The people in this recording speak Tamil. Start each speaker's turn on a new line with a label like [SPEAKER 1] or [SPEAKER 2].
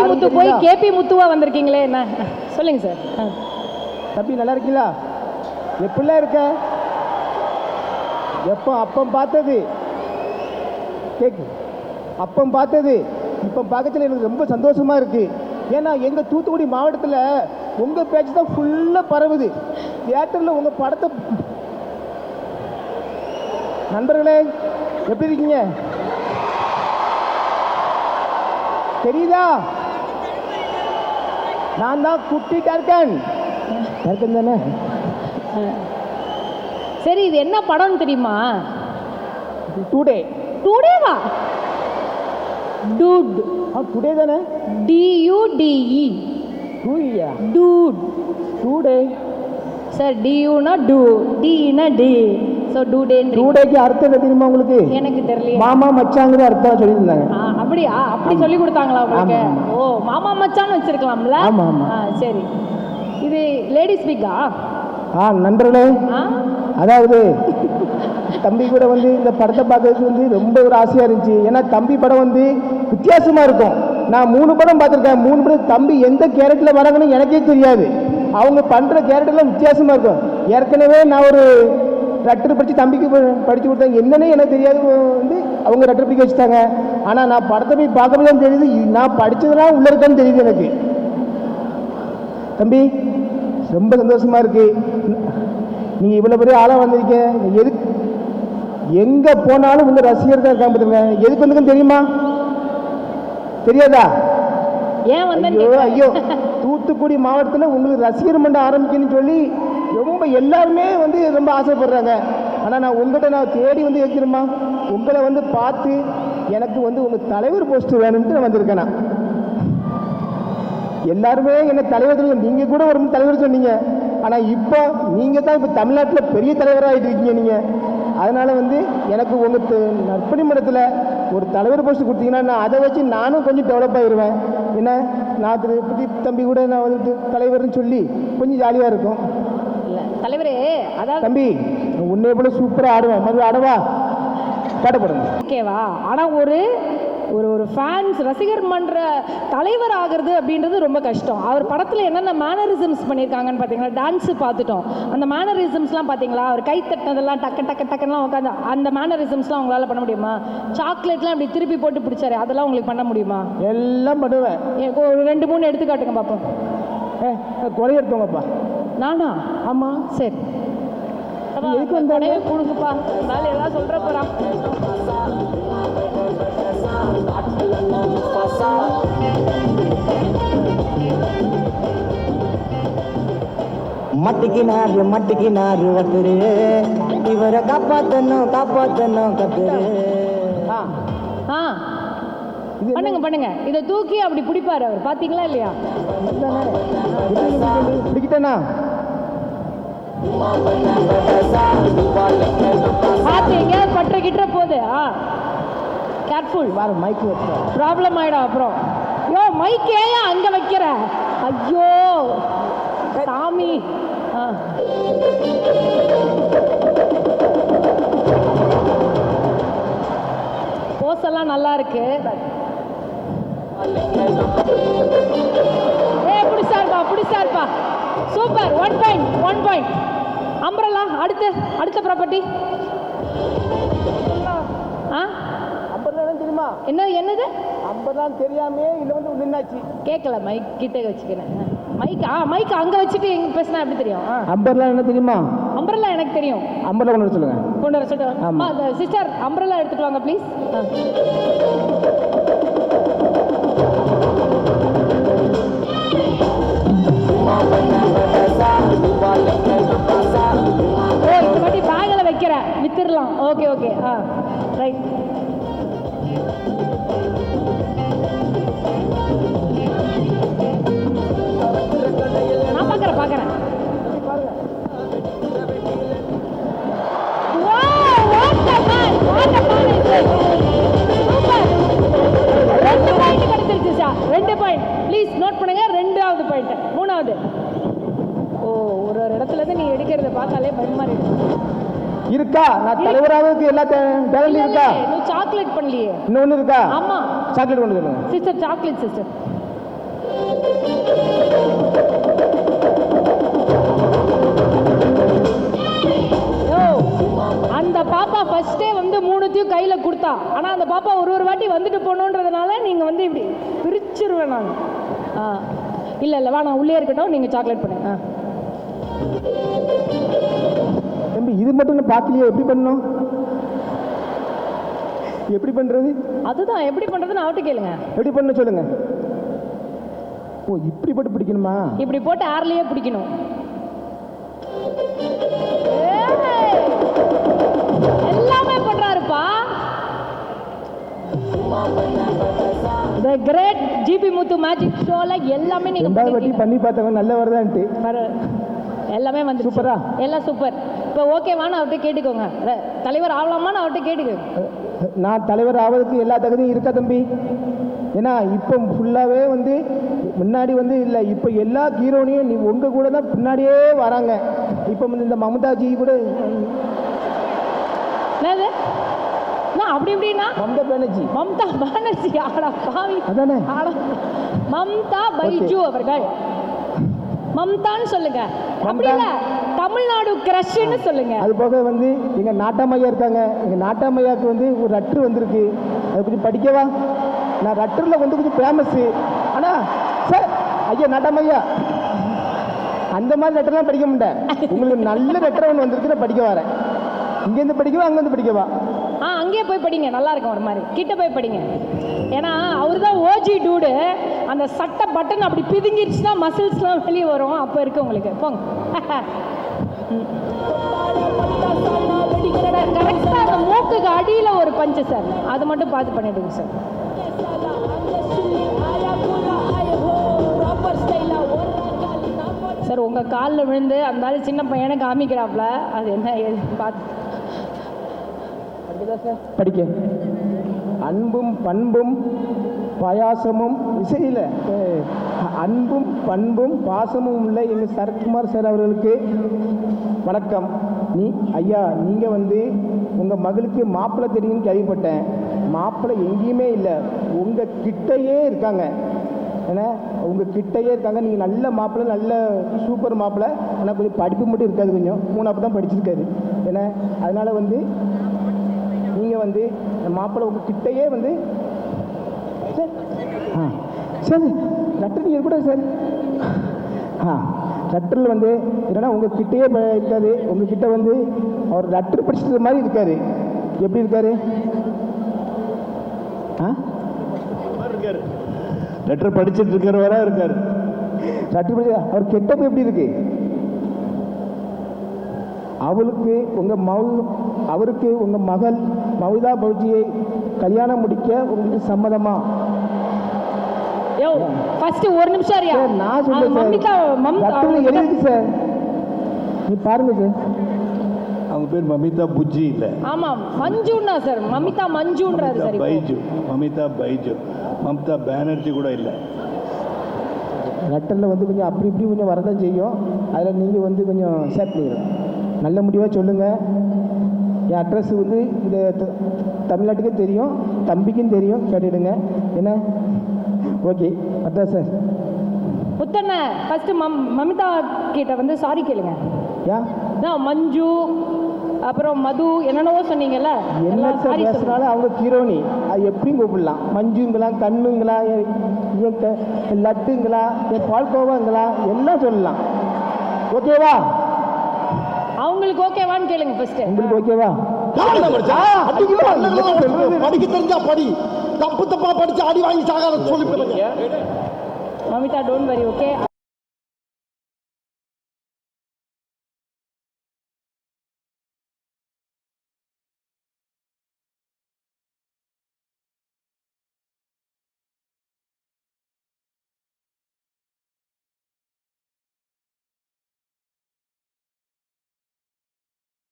[SPEAKER 1] யாருன்னு
[SPEAKER 2] முத்து போய்? கேபி முத்துவா வந்திருக்கீங்களே என்ன? சொல்லுங்க சார்.
[SPEAKER 1] தம்பி நல்லா இருக்கீங்களா? எப்படிலாம் இருக்க? எப்போ அப்பம் பார்த்தது? கேக்கு. அப்பம் பார்த்தது. இப்போ பார்க்கறதுல எனக்கு ரொம்ப சந்தோஷமா இருக்கு. ஏன்னா எங்கள் தூத்துக்குடி மாவட்டத்தில் உங்கள் பேச்சு தான் ஃபுல்லாக பரவுது. தியேட்டரில் உங்கள் படத்தை நண்பர்களே எப்படி இருக்கீங்க? தெரியுதா? நான் தான் குட்டி டர்கன் டர்கன் தானே?
[SPEAKER 2] சரி இது என்ன படம்னு தெரியுமா?
[SPEAKER 1] டுடே
[SPEAKER 2] டுடேவா டூட்
[SPEAKER 1] ஆ டுடே தானே?
[SPEAKER 2] டியூடிஇ
[SPEAKER 1] டூயா
[SPEAKER 2] டூட்
[SPEAKER 1] டுடே
[SPEAKER 2] சார் டியூனா டூ டினா டி ஸோ டூடேன்னு
[SPEAKER 1] டூடேக்கு அர்த்தம் என்ன தெரியுமா உங்களுக்கு?
[SPEAKER 2] எனக்கு தெரியலையே.
[SPEAKER 1] மாமா மச்சாங்கிற அர்த்தம் சொல்லியிருந்தாங்க.
[SPEAKER 2] ஆ, அப்படியா? அப்படி சொல்லி கொடுத்தாங்களா உங்களுக்கு? ஓ மாமா மச்சான்னு வச்சிருக்கலாம்ல?
[SPEAKER 1] ஆமா, ஆமா.
[SPEAKER 2] சரி. இது லேடிஸ் பிக்கா
[SPEAKER 1] ஆ? நண்பர்களே.
[SPEAKER 2] ஆ?
[SPEAKER 1] அதாவது தம்பி கூட வந்து இந்த படத்தை பார்க்கறதுக்கு வந்து ரொம்ப ஒரு ஆசையாக இருந்துச்சு. ஏன்னா தம்பி படம் வந்து வித்தியாசமாக இருக்கும். நான் மூணு படம் பார்த்துருக்கேன். மூணு படம் தம்பி எந்த கேரக்டரில் வராங்கன்னு எனக்கே தெரியாது. அவங்க பண்ணுற கேரக்டர்லாம் வித்தியாசமாக இருக்கும். ஏற்கனவே நான் ஒரு லெட்டர் படித்து தம்பிக்கு ப- படிச்சு கொடுத்தாங்க என்னன்னே எனக்கு தெரியாது. வந்து அவங்க லெட்டர் படிக்க வச்சுட்டாங்க. ஆனால் நான் படத்தை போய் பார்க்கவே தான் தெரியுது. நான் படித்ததெல்லாம் உள்ளே இருக்கான்னு தெரியுது எனக்கு. தம்பி ரொம்ப சந்தோஷமா இருக்கு. நீங்க இவ்வளவு பெரிய ஆளா வந்திருக்கீங்க. எது எங்க போனாலும் உங்க ரசிகர் தான் இருக்காங்க பாத்துங்க எதுக்கு வந்துக்கும் தெரியுமா? தெரியாதா?
[SPEAKER 2] ஏன்
[SPEAKER 1] ஐயோ. ஐயோ தூத்துக்குடி மாவட்டத்தில் உங்களுக்கு ரசிகர் மன்றம் ஆரம்பிக்கணும்னு சொல்லி ரொம்ப எல்லாருமே வந்து ரொம்ப ஆசைப்படுறாங்க. ஆனால் நான் உங்கள்கிட்ட நான் தேடி வந்து வைக்கிறேம்மா உங்களை வந்து பார்த்து எனக்கு வந்து உங்கள் தலைவர் போஸ்ட் வேணும்ட்டு நான் வந்திருக்கேன்? நான் எல்லாருமே என்ன தலைவர் சொல்லுங்க நீங்க கூட ஒரு தலைவர் சொன்னீங்க. ஆனா இப்போ நீங்க தான் இப்போ தமிழ்நாட்டில் பெரிய தலைவராகிட்டு இருக்கீங்க நீங்க. அதனால வந்து எனக்கு உங்க த- நற்பணி மடத்தில் ஒரு தலைவர் போஸ்ட் கொடுத்தீங்கன்னா நான் அதை வச்சு நானும் கொஞ்சம் டெவலப் ஆயிடுவேன் என்ன? நான் திருப்பதி தம்பி கூட நான் வந்து தலைவர்னு சொல்லி கொஞ்சம் ஜாலியாக இருக்கும்.
[SPEAKER 2] இல்ல தலைவரே அதாவது
[SPEAKER 1] தம்பி உன்னை போல சூப்பராக ஆடுவேன். மறுபடியும் ஆடவா? பாடப்படுங்க
[SPEAKER 2] ஓகேவா? ஆனா ஒரு ஒரு ஒரு ஃபேன்ஸ் ரசிகர் மன்ற தலைவர் ஆகிறது அப்படின்றது ரொம்ப கஷ்டம். அவர் படத்தில் என்னென்ன மேனரிசம்ஸ் பண்ணியிருக்காங்கன்னு பார்த்தீங்களா டான்ஸு பார்த்துட்டோம். அந்த மேனரிசம்ஸ்லாம் பார்த்தீங்களா அவர் கை தட்டினதெல்லாம் டக்கு டக்கு டக்குலாம் உட்காந்து அந்த மேனரிசம்ஸ்லாம் உங்களால் பண்ண முடியுமா? சாக்லேட்லாம் இப்படி திருப்பி போட்டு பிடிச்சாரு அதெல்லாம் உங்களுக்கு பண்ண முடியுமா?
[SPEAKER 1] எல்லாம் பண்ணுவேன்.
[SPEAKER 2] ஒரு ரெண்டு மூணு எடுத்துக்காட்டுங்க பார்ப்போம்
[SPEAKER 1] ஏ கொலை எடுத்தவங்கப்பா.
[SPEAKER 2] நானா?
[SPEAKER 1] ஆமாம்
[SPEAKER 2] சரி.
[SPEAKER 1] வந்தாங்க?
[SPEAKER 2] உடனே கொடுங்கப்பா மேலே ஏதாவது சொல்கிற போகிறான்
[SPEAKER 3] மட்டிக்கினாரு மட்டிக்கினாரு ஒருத்தரு இவரை காப்பாத்தணும் காப்பாத்தணும் கத்துரு
[SPEAKER 1] ஆ
[SPEAKER 2] ஆ பண்ணுங்க பண்ணுங்க இதை தூக்கி அப்படி பிடிப்பாரு அவர் பாத்தீங்களா இல்லையா
[SPEAKER 1] பிடிக்கிட்டேனா
[SPEAKER 2] பார்த்து எங்கேயாவது பற்ற கிட்ட போகுது ஆ. கேர்ஃபுல்
[SPEAKER 1] வார மைக்
[SPEAKER 2] ப்ராப்ளம் ஆயிடும் அப்புறம். யோ மைக் ஏன் அங்க வைக்கிற? ஐயோ சாமி. ஆ. ப்ராப்பர்ட்டி ஆ? என்ன என்னது?
[SPEAKER 1] ஐம்பதுலாம் தெரியாமே இல்லை வந்து நின்னாச்சு.
[SPEAKER 2] கேட்கல மைக் கிட்ட வச்சுக்கிறேன். மைக் ஆ மைக் அங்க வச்சுட்டு எங்க பேசினா எப்படி தெரியும்?
[SPEAKER 1] ஐம்பதுலாம் என்ன தெரியுமா?
[SPEAKER 2] அம்பரலா எனக்கு தெரியும்.
[SPEAKER 1] ஐம்பதுல கொண்டு வர சொல்லுங்க.
[SPEAKER 2] கொண்டு வர
[SPEAKER 1] ஆமா.
[SPEAKER 2] சிஸ்டர் அம்பரலா எடுத்துட்டு வாங்க ப்ளீஸ் ஒரு ஒரு இடத்துல இருந்து நீ எடுக்கிறத பார்த்தாலே பயமா இருக்கு.
[SPEAKER 1] இருக்கா? நான் தலைவராகிறதுக்கு எல்லா டேலண்ட் இருக்கா?
[SPEAKER 2] இன்னும் சாக்லேட் பண்ணலையே.
[SPEAKER 1] இன்னொன்று இருக்கா?
[SPEAKER 2] ஆமா.
[SPEAKER 1] சாக்லேட் கொண்டு சொல்லுங்க.
[SPEAKER 2] சிஸ்டர் சாக்லேட் சிஸ்டர் அந்த பாப்பா ஃபர்ஸ்டே வந்து மூணுத்தையும் கையில கொடுத்தா. ஆனா அந்த பாப்பா ஒரு ஒரு வாட்டி வந்துட்டு போகணுன்றதுனால நீங்க வந்து இப்படி பிரிச்சிருவேன் நான். ஆ இல்ல இல்ல வா நான் உள்ளே இருக்கட்டும் நீங்க சாக்லேட் பண்ணுங்க. ஆ.
[SPEAKER 1] தம்பி இது மட்டும் நான் பார்க்கலையே எப்படி பண்ணணும்? எப்படி பண்றது?
[SPEAKER 2] அதுதான் எப்படி பண்றதுன்னு அவட்ட கேளுங்க.
[SPEAKER 1] எப்படி பண்ண சொல்லுங்க. ஓ இப்படி போட்டு பிடிக்கணுமா?
[SPEAKER 2] இப்படி போட்டு ஏர்லயே பிடிக்கணும்! எல்லாமே பண்றாருப்பா. The great GP Muthu magic ஷோல எல்லாமே நீங்க
[SPEAKER 1] ரெண்டாவது வாட்டி. பண்ணி பார்த்தவங்க நல்ல வருதான்ட்டு
[SPEAKER 2] எல்லாமே வந்து
[SPEAKER 1] சூப்பரா?
[SPEAKER 2] எல்லாம் சூப்பர். இப்போ ஓகேவான்னு அவர்கிட்ட கேட்டுக்கோங்க. தலைவர் ஆகலாமான்னு அவர்கிட்ட கேட்டுக்கோங்க.
[SPEAKER 1] நான் தலைவர் ஆவதுக்கு எல்லா தகுதியும் இருக்கா தம்பி? ஏன்னா இப்போ ஃபுல்லாகவே வந்து முன்னாடி வந்து இல்லை இப்போ எல்லா ஹீரோனையும் நீ உங்கள் கூட தான் பின்னாடியே வராங்க. இப்போ இந்த மமதாஜி கூட
[SPEAKER 2] என்னது? அப்படி இப்படின்னா?
[SPEAKER 1] மமதா பானர்ஜி.
[SPEAKER 2] மம்தா பானர்ஜி ஆடா பாவி.
[SPEAKER 1] அதானே?
[SPEAKER 2] ஆடா. மம்தா பைஜு அவர்கள். மம்தான்னு சொல்லுங்க. அப்படி இல்ல தமிழ்நாடு கிரஷ்னு சொல்லுங்க.
[SPEAKER 1] அது போக வந்து எங்கள் நாட்டாமையா இருக்காங்க. எங்கள் நாட்டாமையாவுக்கு வந்து ஒரு ரட்ரு வந்திருக்கு. அதை கொஞ்சம் படிக்கவா? நான் ரட்டரில் வந்து கொஞ்சம் ஃபேமஸ்ஸு ஆனால் சார் ஐயா நாட்டாமையா. அந்த மாதிரி லெட்டர்லாம் படிக்க மாட்டேன். உங்களுக்கு நல்ல லெட்டர் ஒன்று வந்திருக்கு நான் படிக்க வரேன். இங்கேருந்து படிக்கவா அங்கேருந்து படிக்கவா?
[SPEAKER 2] ஆ அங்கேயே போய் படிங்க. நல்லா இருக்கும் ஒரு மாதிரி. கிட்ட போய் படிங்க. ஏன்னா அவர் தான் ஓஜி டூடு அந்த சட்டை பட்டன் அப்படி பிதுங்கிருச்சுன்னா மசில்ஸ்லாம் வெளியே வரும். அப்போ இருக்கு உங்களுக்கு. போங்க. கரெக்டாக அந்த மூக்குக்கு அடியில் ஒரு பஞ்சு சார் அது மட்டும் பார்த்து பண்ணிவிடுங்க சார் சார் உங்கள் காலில் விழுந்து அந்த சின்ன பையனை காமிக்கிறாப்ல. அது என்ன பார்த்து
[SPEAKER 1] படிக்க. அன்பும் பண்பும் பாயாசமும் இசையில் அன்பும் பண்பும் பாசமும் உள்ள எங்கள் சரத்குமார் சார் அவர்களுக்கு வணக்கம். நீ ஐயா நீங்கள் வந்து உங்கள் மகளுக்கு மாப்பிள்ளை தெரியும்னு கேள்விப்பட்டேன். மாப்பிள்ளை எங்கேயுமே இல்லை. உங்கள் கிட்டயே இருக்காங்க. ஏன்னா உங்கள் கிட்டையே இருக்காங்க. நீங்கள் நல்ல மாப்பிள்ளை நல்ல சூப்பர் மாப்பிள்ளை. ஆனால் கொஞ்சம் படிப்பு மட்டும் இருக்காது கொஞ்சம். மூணாப்பு தான் படிச்சிருக்காரு. ஏன்னா அதனால் வந்து நீங்கள் வந்து மாப்பிள்ளை கிட்டயே வந்து சார் ஆ சார் லெட்டர் நீங்கள் கூட சார். ஆ லெட்டரில் வந்து என்னன்னா உங்கள் கிட்டயே இருக்காது. உங்கள் கிட்ட வந்து அவர் லெட்டர் படிச்சுட்டு மாதிரி இருக்காரு. எப்படி இருக்காரு? ஆ?
[SPEAKER 4] லெட்டர் படிச்சுட்டு இருக்கிறவரா இருக்காரு.
[SPEAKER 1] லெட்டர் படி அவர் கெட்டப்பு எப்படி இருக்கு? அவளுக்கு உங்கள் மகள் அவருக்கு உங்கள் மகள் மௌதா பௌஜியை கல்யாணம் முடிக்க உங்களுக்கு சம்மதமா?
[SPEAKER 2] யோ ஃபர்ஸ்ட் ஒரு நிமிஷம் அறியா
[SPEAKER 1] நான்
[SPEAKER 2] மம்மிதா
[SPEAKER 1] சார். நீ பாருங்க சார்.
[SPEAKER 4] அவங்க பேர் மமிதா புஜ்ஜி இல்ல.
[SPEAKER 2] ஆமா மஞ்சுன்னா சார். மமிதா மஞ்சுன்றாரு சார்.
[SPEAKER 4] பைஜு. மமிதா பைஜு. மம்தா பானர்ஜி கூட இல்லை.
[SPEAKER 1] லெட்டரில் வந்து கொஞ்சம் அப்படி இப்படி கொஞ்சம் வரதான் செய்யும். அதில் நீங்கள் வந்து கொஞ்சம் ஷேர் பண்ணிடுங்க நல்ல முடிவாக சொல்லுங்கள் என் அட்ரஸ் வந்து இந்த தமிழ்நாட்டுக்கும் தெரியும் தம்பிக்கும் தெரியும் கேட்டுடுங்க. என்ன? Okay address sir.
[SPEAKER 2] புத்தண்ண ஃபர்ஸ்ட் மம் மமிதா கிட்ட வந்து சாரி கேளுங்க.
[SPEAKER 1] ஏன்
[SPEAKER 2] நான் மஞ்சு அப்புறம் மது என்னென்னவோ சொன்னீங்கல்ல?
[SPEAKER 1] என்ன சார் பேசுனாலும் அவங்க ஹீரோனி அது எப்படியும் கூப்பிடலாம். மஞ்சுங்களாம் கண்ணுங்களா லட்டுங்களா பால்கோவாங்களா எல்லாம் சொல்லலாம். ஓகேவா?
[SPEAKER 2] அவங்களுக்கு ஓகேவான்னு கேளுங்க ஃபர்ஸ்ட்
[SPEAKER 1] உங்களுக்கு ஓகேவா?
[SPEAKER 5] படிக்க தெரிஞ்சா படி. தப்பு தப்பா படிச்சு அடி வாங்கி சாகாத சொல்லி
[SPEAKER 2] மமிதா டோன்ட் வரி ஓகே